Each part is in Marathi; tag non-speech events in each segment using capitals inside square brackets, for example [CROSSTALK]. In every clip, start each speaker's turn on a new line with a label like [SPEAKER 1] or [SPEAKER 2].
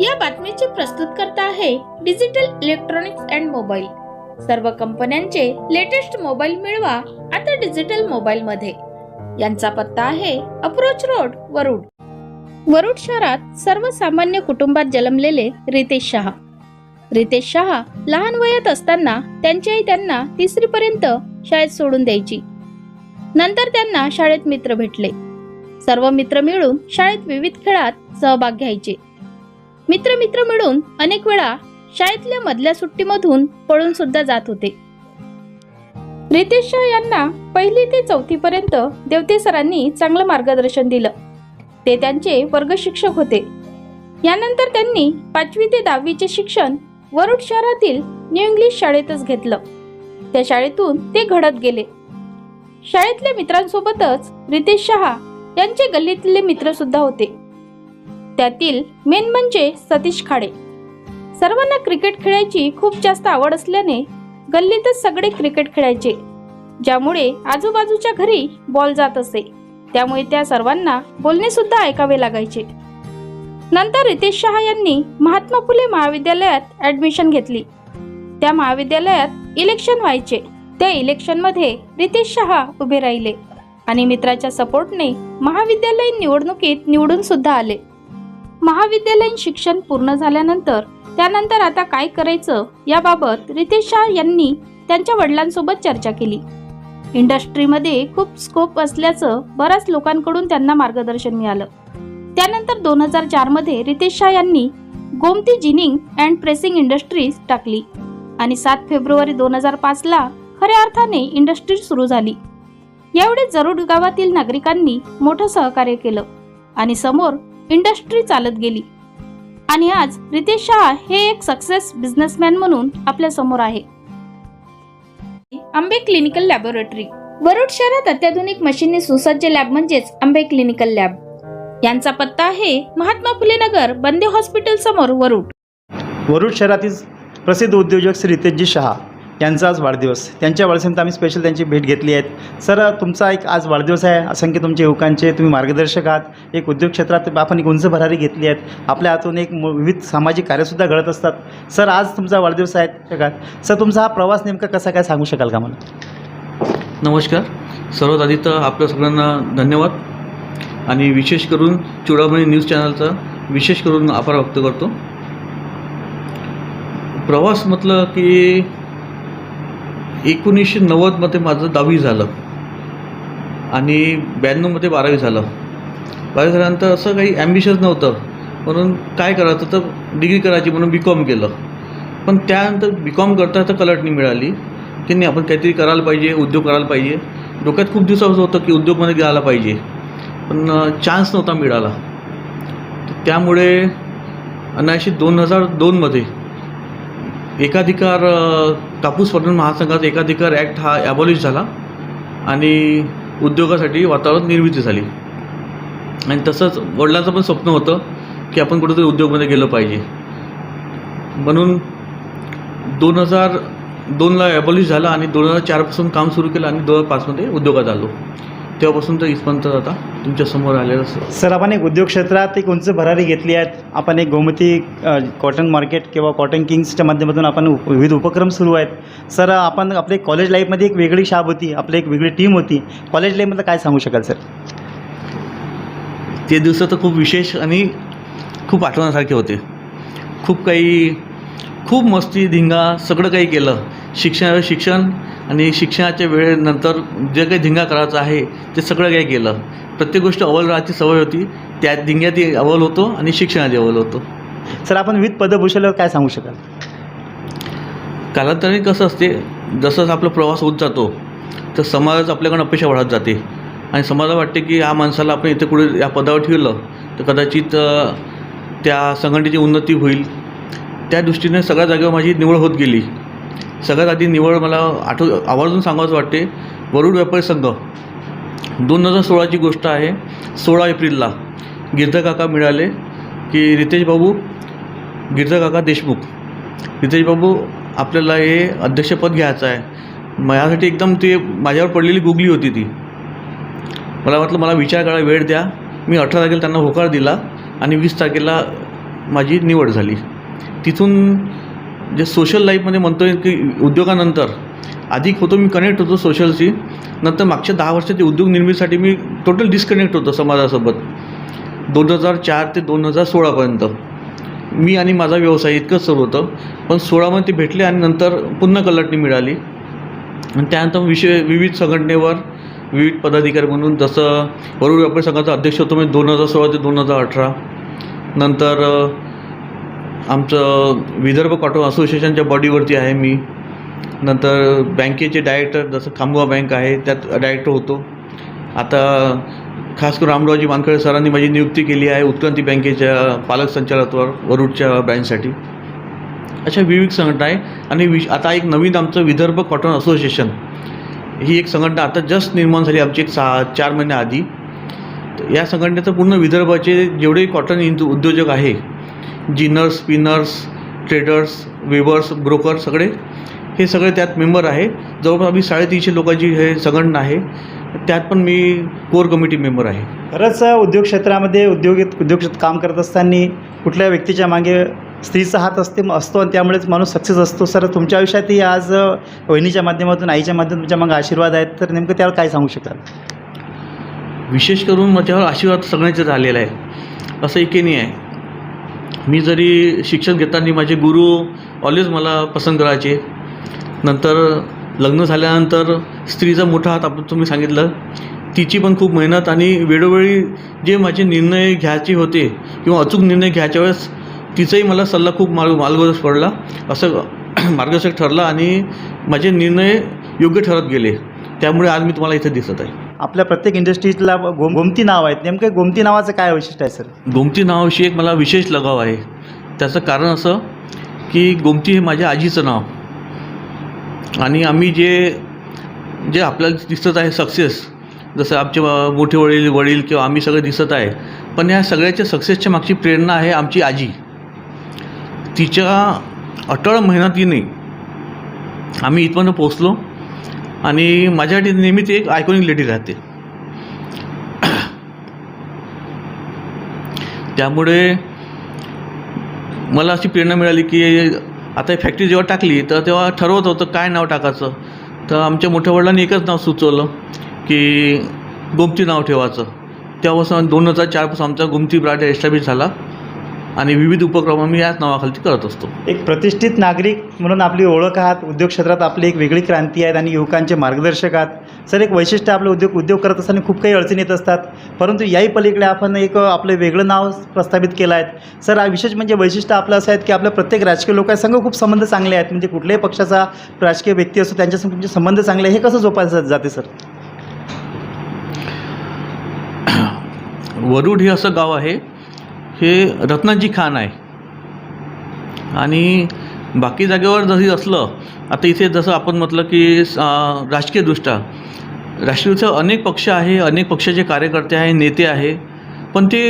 [SPEAKER 1] या बातमीचे प्रस्तुत करता आहे डिजिटल इलेक्ट्रॉनिक्स अँड मोबाईल. सर्व कंपन्यांचे लेटेस्ट मोबाईल मिळवा आता डिजिटल मोबाईल मध्ये यांचा पत्ता आहे अप्रोच रोड वरुड. वरुड शहरात सर्वसामान्य कुटुंबात जन्मलेले रितेश शहा. रितेश शहा लहान वयात असताना त्यांची आई त्यांना तिसरी पर्यंत शाळेत सोडून द्यायची. नंतर त्यांना शाळेत मित्र भेटले. सर्व मित्र मिळून शाळेत विविध खेळात सहभाग घ्यायचे. मित्र मित्र मिळून अनेक वेळा शाळेतल्या मधल्या सुट्टीमधून पळून सुद्धा जात होते. रितेश शाह यांना पहिली ते चौथी पर्यंत देवते सरांनी चांगलं मार्गदर्शन दिलं. ते त्यांचे वर्ग शिक्षक होते. यानंतर त्यांनी पाचवी ते दहावीचे शिक्षण वरुड शहरातील न्यू इंग्लिश शाळेतच घेतलं. त्या शाळेतून ते घडत गेले. शाळेतल्या मित्रांसोबतच रितेश शहा यांचे गल्लीतले मित्र सुद्धा होते. त्यातील मेन म्हणजे सतीश खाडे. सर्वांना क्रिकेट खेळायची खूप जास्त आवड असल्याने गल्लीतच सगळे क्रिकेट खेळायचे ज्यामुळे आजूबाजूच्या घरी बॉल जात असे. त्यामुळे त्या सर्वांना बोलणे सुद्धा ऐकावे लागायचे. नंतर रितेश शहा यांनी महात्मा फुले महाविद्यालयात ऍडमिशन घेतली. त्या महाविद्यालयात इलेक्शन व्हायचे. त्या इलेक्शनमध्ये रितेश शहा उभे राहिले आणि मित्राच्या सपोर्टने महाविद्यालयीन निवडणुकीत निवडून सुद्धा आले. महाविद्यालयीन शिक्षण पूर्ण झाल्यानंतर त्यानंतर आता काय करायचं याबाबत रितेश शाह यांनी त्यांच्या वडिलांसोबत चर्चा केली. इंडस्ट्रीमध्ये खूप स्कोप असल्याचं बऱ्याच लोकांकडून त्यांना मार्गदर्शन मिळालं. त्यानंतर दोन हजार चारमध्ये रितेश शाह यांनी Gomti ginning and pressing industries टाकली आणि सात फेब्रुवारी दोन हजार पाचला खऱ्या अर्थाने इंडस्ट्री सुरू झाली. यावेळी जरूड गावातील नागरिकांनी मोठं सहकार्य केलं आणि समोर इंडस्ट्री चालत गेली. आणि आज रितेश शहा हे एक सक्सेस बिझनेसमॅन म्हणून आपल्यासमोर आहे. आंबे क्लिनिकल लॅबोरेटरी वरुड शहरात अत्याधुनिक मशीनने सुसज्ज लॅब म्हणजेच आंबे क्लिनिकल लॅब यांचा पत्ता आहे महात्मा फुले नगर बंदे हॉस्पिटल समोर वरुड.
[SPEAKER 2] वरुड शहरातील प्रसिद्ध उद्योजक श्री रितेशजी शहा. यांचा आज वाढदिवस. त्यांच्या वाढदिवसानिमित्त आम्ही स्पेशल त्यांची भेट घेतली आहेत सर तुमचा एक आज वाढदिवस आहे. असंख्य तुमच्या युवकांचे तुम्ही मार्गदर्शक आहात. एक उद्योग क्षेत्रात आपण एक उंच भरारी घेतली आहेत आपल्या हातून एक विविध सामाजिक कार्यसुद्धा घडत असतात. सर आज तुमचा वाढदिवस आहे. जगात सर तुमचा हा प्रवास नेमका कसा काय सांगू शकाल का मला?
[SPEAKER 3] नमस्कार. सर्वात आधी तर आपल्या सगळ्यांना धन्यवाद. आणि विशेष करून चुडामणी न्यूज चॅनलचा विशेष करून आभार व्यक्त करतो. प्रवास म्हटलं की एकोणीसशे नव्वदमध्ये माझं दहावी झालं. आणि ब्याण्णवमध्ये बारावी झालं. बारावी झाल्यानंतर असं काही ॲम्बिशन्स नव्हतं. म्हणून काय करायचं तर डिग्री करायची म्हणून बी कॉम केलं. पण त्यानंतर बी कॉम करता तर कलटणी मिळाली. की नाही आपण काहीतरी करायला पाहिजे उद्योग करायला पाहिजे. डोक्यात खूप दिवसाचं होतं की उद्योगमध्ये गेला पाहिजे. पण चान्स नव्हता मिळाला. तर त्यामुळे अनाशी दोन हजार दोनमध्ये एकाधिकार कापूस पणन महासंघाचा एकाधिकार ॲक्ट हा ॲबॉलिश झाला आणि उद्योगासाठी वातावरण निर्मिती झाली. आणि तसंच वडिलांचं पण स्वप्न होतं की आपण कुठेतरी उद्योगमध्ये गेलं पाहिजे. म्हणून दोन हजार दोनला ॲबॉलिश झाला आणि दोन हजार चारपासून काम सुरू केलं आणि दोन हजार पाचमध्ये उद्योगात आलो. तेव्हापासून तर इथपर्यंत आता तुमच्यासमोर आलेलं असं
[SPEAKER 2] सर आपण एक उद्योग क्षेत्रात एक उंच भरारी घेतली आहेत आपण एक गोमती कॉटन मार्केट किंवा कॉटन किंग्सच्या माध्यमातून आपण विविध उपक्रम सुरू आहेत. सर आपण आपले कॉलेज लाईफमध्ये एक वेगळी शाब होती आपली एक वेगळी टीम होती. कॉलेज लाईफमधलं काय सांगू शकाल सर?
[SPEAKER 3] ते दिवस तर खूप विशेष आणि खूप आठवण्यासारखे होते. खूप काही खूप मस्ती धिंगा सगळं काही केलं. शिक्षण शिक्षण आणि शिक्षणाच्या वेळेनंतर जे काही धिंगा करायचं आहे ते सगळं काही केलं. प्रत्येक गोष्ट अव्वल राहायची सवय होती. त्या धिंग्यातही अव्वल होतो आणि शिक्षणातही अव्वल होतो.
[SPEAKER 2] सर आपण विविध पदं भूषवल्यावर काय सांगू शकाल?
[SPEAKER 3] कालांतराने कसं असते जसं आपला प्रवास होत जातो तर समाजात आपल्याकडून अपेक्षा वाढत जाते. आणि समाजाला वाटते की या माणसाला आपण इथे कुठे या पदावर ठेवलं तर कदाचित त्या संघटनेची उन्नती होईल. त्या दृष्टीने सगळ्या जागेवर माझी निवड होत गेली. सगळ्यात आधी निवड मला आठव आवर्जून सांगावंच वाटते. वरुड व्यापारी संघ. दोन हजार सोळाची गोष्ट आहे. सोळा एप्रिलला गिरधकाका मिळाले की रितेश बाबू गिरधकाका देशमुख. रितेश बाबू आपल्याला हे अध्यक्षपद घ्यायचं आहे. माझ्यासाठी एकदम ते माझ्यावर पडलेली गुगली होती ती. मला वाटलं मला विचार करायला वेळ द्या. मी अठरा तारखेला त्यांना होकार दिला आणि वीस तारखेला माझी निवड झाली. तिथून जे सोशल लाईफमध्ये म्हणतो आहे की उद्योगानंतर अधिक होतो मी कनेक्ट होतो सोशलशी नंतर मागच्या दहा वर्षात उद्योग निर्मितीसाठी मी टोटल डिस्कनेक्ट होतो समाजासोबत. दोन हजार चार ते दोन हजार सोळापर्यंत मी आणि माझा व्यवसाय इतकंच सुरू होतं. पण सोळामध्ये ते भेटले आणि नंतर पुन्हा कलटणी मिळाली. आणि त्यानंतर विषय विविध संघटनेवर विविध पदाधिकारी म्हणून जसं वरुड व्यापारी संघाचा अध्यक्ष होतो मी दोन हजार सोळा ते दोन हजार अठरा. नंतर आमचं विदर्भ कॉटन असोसिएशनच्या बॉडीवरती आहे मी. नंतर बँकेचे डायरेक्टर जसं खामगाव बँक आहे त्यात डायरेक्टर होतो. आता खास करून रामरावजी वानखळे सरांनी माझी नियुक्ती केली आहे उत्क्रांती बँकेच्या पालक संचालकवर वरुडच्या ब्रँचसाठी अशा विविध संघटना आहे. आणि विश आता एक नवीन आमचं विदर्भ कॉटन असोसिएशन. ही एक संघटना आता जस्ट निर्माण झाली आमची एक सहा चार महिन्याआधी तर या संघटनेचं पूर्ण विदर्भाचे जेवढे कॉटन इंद उद्योजक आहे ginners spinners traders weavers broker सगळे हे सगळे त्यात मेंबर आहे. जवळपास आम्ही साडेतीनशे लोकांची हे संघटना आहे. त्यात पण मी कोर कमिटी मेंबर आहे.
[SPEAKER 2] खरंच उद्योग क्षेत्रामध्ये उद्योगित उद्योग काम करत असताना कुठल्या व्यक्तीच्या मागे स्त्रीचा हात असते असतो आणि त्यामुळेच माणूस सक्सेस असतो. सर तुमच्या आयुष्यातही आज वहिनीच्या माध्यमातून आईच्या माध्यमातून तुमच्या मागे आशीर्वाद आहेत. तर नेमकं त्यावर काय सांगू शकाल?
[SPEAKER 3] विशेष करून माझ्यावर आशीर्वाद सगळ्यांचे झालेला आहे. असं एके नाही आहे. मी जरी शिक्षण घेताना माझे गुरु ऑलवेज मला पसंत करायचे. नंतर लग्न झाल्यानंतर स्त्रीचा मोठा हात आपण तुम्ही सांगितलं तिची पण खूप मेहनत आणि वेळोवेळी जे माझे निर्णय घ्यायचे होते किंवा अचूक निर्णय घ्यायच्या वेळेस तिचाही मला सल्ला खूप मार्ग मार्गदर्शक पडला. असं [CLEARS THROAT] मार्गदर्शक ठरला आणि माझे निर्णय योग्य ठरत गेले. त्यामुळे आज मी तुम्हाला इथे दिसत आहे.
[SPEAKER 2] आपल्या प्रत्येक इंडस्ट्रीजला गोम गोमती नाव आहेत. नेमकं गोमती नावाचं काय वैशिष्ट्य आहे सर?
[SPEAKER 3] गोमती नावाविषयी एक मला विशेष लगाव आहे. त्याचं कारण असं की गोमती हे माझ्या आजीचं नाव. आणि आम्ही जे जे आपल्याला दिसत आहे सक्सेस जसं आमचे मोठे वडील वडील किंवा आम्ही सगळे दिसत आहे पण या सगळ्याच्या सक्सेसच्या मागची प्रेरणा आहे आमची आजी. तिच्या अटळ मेहनतीने आम्ही इथपर्यंत पोचलो आणि माझ्यासाठी नेहमीच एक आयकॉनिक लेडी राहते. त्यामुळे मला अशी प्रेरणा मिळाली की आता ही फॅक्टरी जेव्हा टाकली तर तेव्हा ठरवत होतं काय नाव टाकायचं. तर आमच्या मोठ्या वडिलांनी एकच नाव सुचवलं की गोमती नाव ठेवायचं. तेव्हापासून दोन हजार चारपासून आमचा गोमती ब्रांड एस्टॅब्लिश झाला. आणि विविध उपक्रम आम्ही याच नावाखाली करत असतो.
[SPEAKER 2] एक प्रतिष्ठित नागरिक म्हणून आपली ओळख आहात उद्योग क्षेत्रात आपली एक वेगळी क्रांती आहेत आणि युवकांचे मार्गदर्शक आहात. सर एक वैशिष्ट्य आपलं उद्योग उद्योग करत असताना खूप काही अडचणी येत असतात. परंतु याही पलीकडे आपण एक आपलं वेगळं नाव प्रस्थापित केलं आहे. सर हा विशेष म्हणजे वैशिष्ट्य आपलं असं आहे की आपल्या प्रत्येक राजकीय लोकांसंग खूप संबंध चांगले आहेत. म्हणजे कुठल्याही पक्षाचा राजकीय व्यक्ती असतो त्यांच्यासंग तुमचे संबंध चांगले हे कसं जोपासलं जाते सर? [CLEARS THROAT]
[SPEAKER 3] वरुड हे असं गाव आहे हे रत्नाजी खान आहे. आणि बाकी जागेवर जरी असलं आता इथे जसं आपण म्हटलं की राजकीयदृष्ट्या राष्ट्रीयचं अनेक पक्ष आहे अनेक पक्षाचे कार्यकर्ते आहे नेते आहे पण ते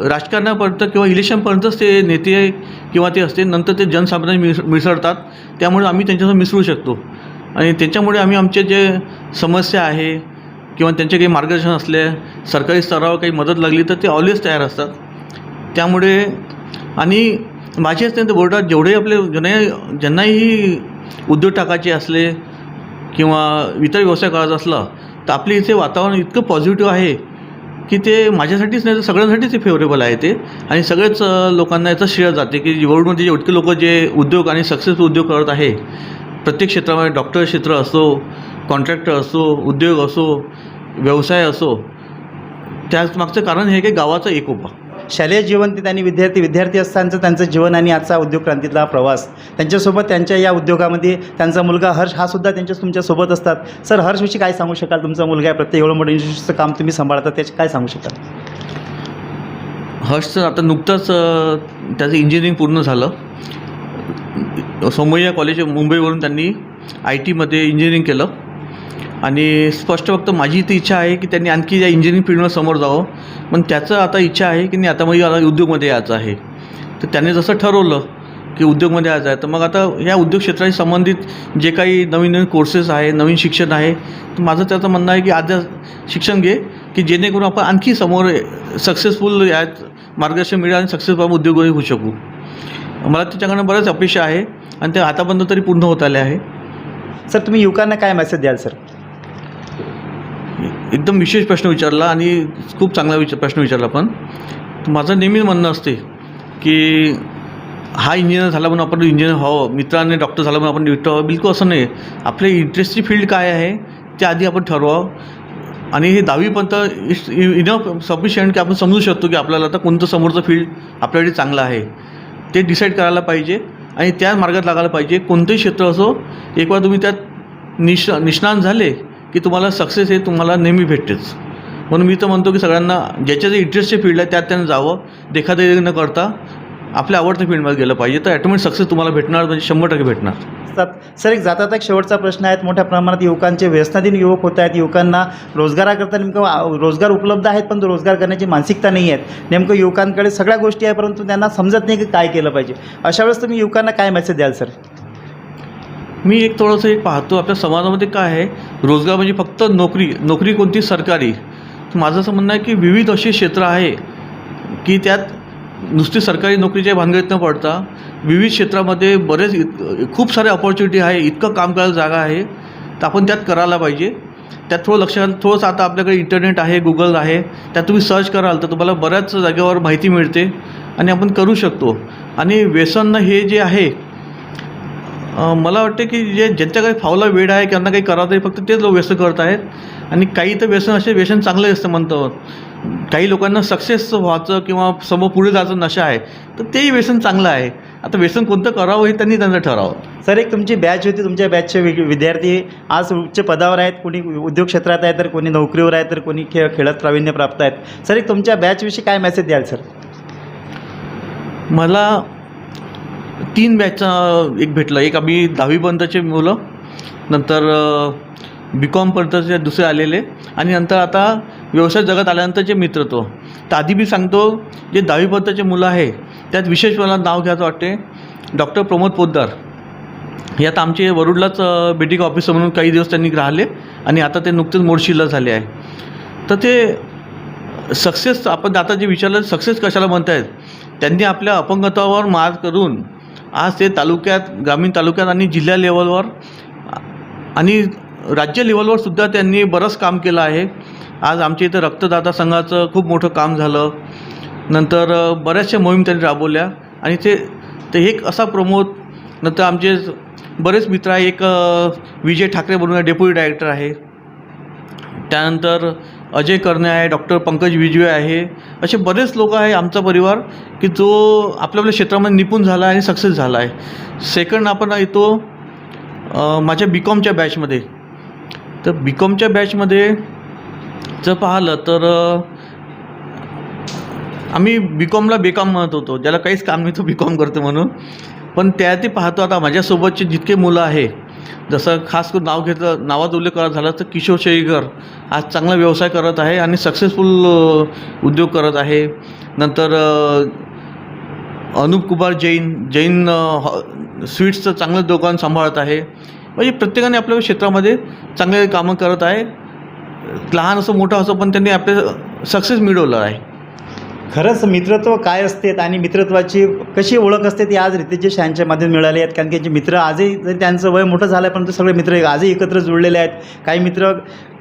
[SPEAKER 3] राजकारणापर्यंत किंवा इलेक्शनपर्यंतच ते नेते किंवा ते असते नंतर ते जनसामान्य मिस मिसळतात. त्यामुळे आम्ही त्यांच्यासोबत मिसळू शकतो. आणि त्याच्यामुळे आम्ही आमचे जे समस्या आहे किंवा त्यांचे काही मार्गदर्शन असले सरकारी स्तरावर काही मदत लागली तर ते ऑलवेज तयार असतात. त्यामुळे आणि माझी असते बोर्डात जेवढे आपले जुने ज्यांनाही उद्योग टाकायचे असले किंवा इतर व्यवसाय करायचा असला तर आपले इथे वातावरण इतकं पॉझिटिव्ह आहे की ते माझ्यासाठीच नाही तर सगळ्यांसाठीच ते फेवरेबल आहे ते. आणि सगळेच लोकांना याचं श्रेय जाते की वरुडमध्ये जे इतके लोक जे उद्योग आणि सक्सेसफुल उद्योग करत आहे प्रत्येक क्षेत्रामध्ये डॉक्टर क्षेत्र असो कॉन्ट्रॅक्टर असो उद्योग असो व्यवसाय असो त्याच मागचं कारण हे की गावाचा एकोपा
[SPEAKER 2] शालेय जीवन ते त्यांनी विद्यार्थी विद्यार्थी असतानाचं त्यांचं जीवन आणि आजचा उद्योग क्रांतीतला प्रवास. त्यांच्यासोबत त्यांच्या या उद्योगामध्ये त्यांचा मुलगा हर्ष हा सुद्धा त्यांच्या तुमच्यासोबत असतात. सर हर्षविषयी काय सांगू शकाल? तुमचा मुलगा आहे प्रत्येक एवढं मोठं इन्स्टिट्यूटचं काम तुम्ही सांभाळता त्याचे काय सांगू शकाल?
[SPEAKER 3] हर्षचं आता नुकतंच त्याचं इंजिनिअरिंग पूर्ण झालं. सोमय्या कॉलेज मुंबईवरून त्यांनी आय टीमध्ये इंजिनिअरिंग केलं. आणि स्पष्ट फक्त माझी ती इच्छा आहे की त्यांनी आणखी या इंजिनिअरिंग फील्डमध्ये समोर जावं. पण त्याचं आता इच्छा आहे की नाही आता मग आता उद्योगमध्ये यायचं आहे. तर त्याने जसं ठरवलं की उद्योगमध्ये यायचं आहे तर मग आता ह्या उद्योग क्षेत्राशी संबंधित जे काही नवीन नवीन कोर्सेस आहे नवीन शिक्षण आहे तर माझं त्याचं म्हणणं आहे की आद्या शिक्षण घे की जेणेकरून आपण आणखी समोर सक्सेसफुल यात मार्गदर्शन मिळेल आणि सक्सेस उद्योगही होऊ शकू. मला त्याच्याकडनं बऱ्याच अपेक्षा आहे आणि ते आतापर्यंत तरी पूर्ण होत आले आहे.
[SPEAKER 2] सर तुम्ही युवकांना काय मेसेज द्याल सर?
[SPEAKER 3] एकदम विशेष प्रश्न विचारला आणि खूप चांगला विचार प्रश्न विचारला पण. माझं नेहमी म्हणणं असते की हा इंजिनियर झाला म्हणून आपण इंजिनियर व्हावं मित्राने डॉक्टर झाला म्हणून आपण डॉक्टर व्हावं बिलकुल असं नाही. आपल्या इंटरेस्टची फील्ड काय आहे ते आधी आपण ठरवावं. आणि हे दहावीपर्यंत इट्स इनफ सफिशियंट की आपण समजू शकतो की आपल्याला आता कोणतं समोरचं फील्ड आपल्याकडे चांगलं आहे. ते डिसाईड करायला पाहिजे आणि त्या मार्गात लागायला पाहिजे. कोणतंही क्षेत्र असो एक वेळा तुम्ही त्यात निश निष्णात झाले की तुम्हाला सक्सेस हे तुम्हाला नेहमी भेटतेच. म्हणून मी तर म्हणतो की सगळ्यांना ज्याच्या जे इंटरेस्टचे फील्ड आहे त्यात त्यांना जावं. देखादेखी न करता आपल्या आवडत्या फील्डमध्ये गेलं पाहिजे. तर ॲटोमॅटिक सक्सेस तुम्हाला भेटणार म्हणजे शंभर टक्के भेटणार.
[SPEAKER 2] असतात सर एक जातात एक शेवटचा प्रश्न आहे. मोठ्या प्रमाणात युवकांचे व्यसनाधीन युवक होत आहेत. युवकांना रोजगाराकरता नेमकं रोजगार उपलब्ध आहेत पण तो रोजगार करण्याची मानसिकता नाही आहेत. नेमकं युवकांकडे सगळ्या गोष्टी आहे परंतु त्यांना समजत नाही की काय केलं पाहिजे. अशा वेळेस तुम्ही युवकांना काय मेसेज द्याल सर?
[SPEAKER 3] मी एक थोडंसं एक पाहतो आपल्या समाजामध्ये काय आहे? रोजगार म्हणजे फक्त नोकरी नोकरी कोणती? सरकारी. माझं असं म्हणणं आहे की विविध असे क्षेत्र आहे की त्यात नुसती सरकारी नोकरीच्या भानगडीत न पडता विविध क्षेत्रामध्ये बरेच खूप सारे अपॉर्च्युनिटी आहे इतकं काम करायला जागा आहे तर आपण त्यात करायला पाहिजे. त्यात थोडं लक्ष थोडंसं आता आपल्याकडे इंटरनेट आहे गुगल आहे त्यात तुम्ही सर्च कराल तर तुम्हाला बऱ्याच जागेवर माहिती मिळते आणि आपण करू शकतो. आणि व्यसन हे जे आहे मला वाटते की जे ज्यांच्याकडे फावला वेळ आहे त्यांना काही करावं तरी फक्त तेच लोक व्यसन करत आहेत. आणि काही तर व्यसन असे व्यसन चांगले असतं म्हणतो काही लोकांना सक्सेस व्हायचं किंवा समोर पुढे जायचं नशा आहे तर तेही व्यसन चांगलं आहे. आता व्यसन कोणतं करावं हे त्यांनी त्यांचं ठरावं.
[SPEAKER 2] सर एक तुमची बॅच होती तुमच्या बॅचचे विद्यार्थी आज उच्च पदावर आहेत कोणी उद्योग क्षेत्रात आहे तर कोणी नोकरीवर आहे तर कोणी खेळ खेळात प्रावीण्य प्राप्त आहेत. सर एक तुमच्या बॅचविषयी काय मेसेज द्याल सर?
[SPEAKER 3] मला तीन बॅचचा एक भेटलं. एक आम्ही दहावीपर्यंतचे मुलं नंतर बी कॉमपर्यंतचे दुसरे आलेले आणि नंतर आता व्यवसाय जगात आल्यानंतरचे मित्रत्व तर आधी मी सांगतो जे दहावीपर्यंतचे मुलं आहे त्यात विशेष मला नाव घ्यायचं वाटते. डॉक्टर प्रमोद पोद्दार यात आमचे वरुडलाच बेटिक ऑफिसर म्हणून काही दिवस त्यांनी राहिले आणि आता ते नुकतेच मोडशीला झाले आहे. तर ते सक्सेस आपण आता जे विचारलं सक्सेस कशाला म्हणतायत? त्यांनी आपल्या अपंगत्वावर मात करून आज ते तालुक्यात ग्रामीण तालुक्यात आणि जिल्हा लेवलवर आणि राज्य लेवलवर सुद्धा त्यांनी बरंच काम केलं आहे. आज आमच्या इथं रक्तदाता संघाचं खूप मोठं काम झालं. नंतर बऱ्याचशा मोहीम त्यांनी राबवल्या आणि ते ते एक असा प्रमोद नंतर आमचे बरेच मित्र आहे एक विजय ठाकरे म्हणून डेप्युटी डायरेक्टर आहे. त्यानंतर अजय करणे आहे डॉक्टर पंकज विजवे आहे असे बरेच लोक आहे आमचा परिवार की जो आपल्या आपल्या क्षेत्रामध्ये निपुण झाला आहे आणि सक्सेस झाला आहे. सेकंड आपण येतो माझ्या बी कॉमच्या बॅचमध्ये तर बी कॉमच्या बॅचमध्ये जर पाहिलं तर आम्ही बी कॉमला बेकाम म्हणत होतो. ज्याला काहीच काम नाही तो बी कॉम करतो म्हणून. पण त्या ते पाहतो आता माझ्यासोबतचे जितके मुलं आहे जसं खास करून नाव घेतलं नावाचा उल्लेख करत झाला तर किशोर शेळीकर आज चांगला व्यवसाय करत आहे आणि सक्सेसफुल उद्योग करत आहे. नंतर अनुप कुमार जैन जैन हॉ- स्वीट्सचं चांगलं दुकान सांभाळत आहे. म्हणजे प्रत्येकाने आपल्या क्षेत्रामध्ये चांगले कामं करत आहे. लहान असं मोठं असं पण त्यांनी आपले सक्सेस मिळवलं आहे.
[SPEAKER 2] खरंच मित्रत्व काय असते आणि मित्रत्वाची कशी ओळख असते ती आज रितेश शांच्या माध्यम मिळाली आहेत. कारण की जे मित्र आजही जरी त्यांचं वय मोठं झालं आहे परंतु सगळे मित्र आजही एकत्र जुळलेले आहेत. काही मित्र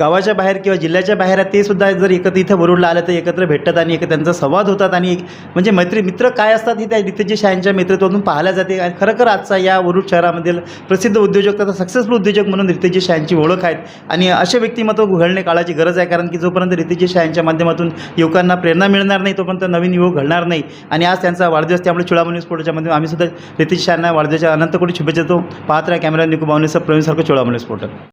[SPEAKER 2] गावाच्या बाहेर किंवा जिल्ह्याच्या बाहेर आहे ते सुद्धा जर एकत्र इथं वरुडला आलं तर एकत्र भेटतात आणि एक त्यांचा संवाद होतात आणि एक म्हणजे मैत्री मित्र काय असतात ही त्या रितेशजी शांच्या मित्रत्वातून पाहायला जाते. आणि खरोखर आजचा या वरुड शहरामधील प्रसिद्ध उद्योजक तथा सक्सेसफुल उद्योजक म्हणून रितेशजी शांची ओळख आहेत. आणि असे व्यक्तिमत्व घडणे काळाची गरज आहे कारण की जोपर्यंत रितेशजी शांच्या माध्यमातून युवकांना प्रेरणा मिळणार नाही तोपर्यंत नवीन युवक घडणार नाही. आणि आज त्यांचा वाढदिवस त्यामुळे चुळामणी स्पोर्टच्या माध्यमातून आम्ही सुद्धा रितेश शांना वाढदिवसाच्या अनंत कोटी शुभेच्छा देतो. पाहत राहा कॅमेरा निकू बावनेसह प्रवीण सारखं चुळामणी स्पोर्टर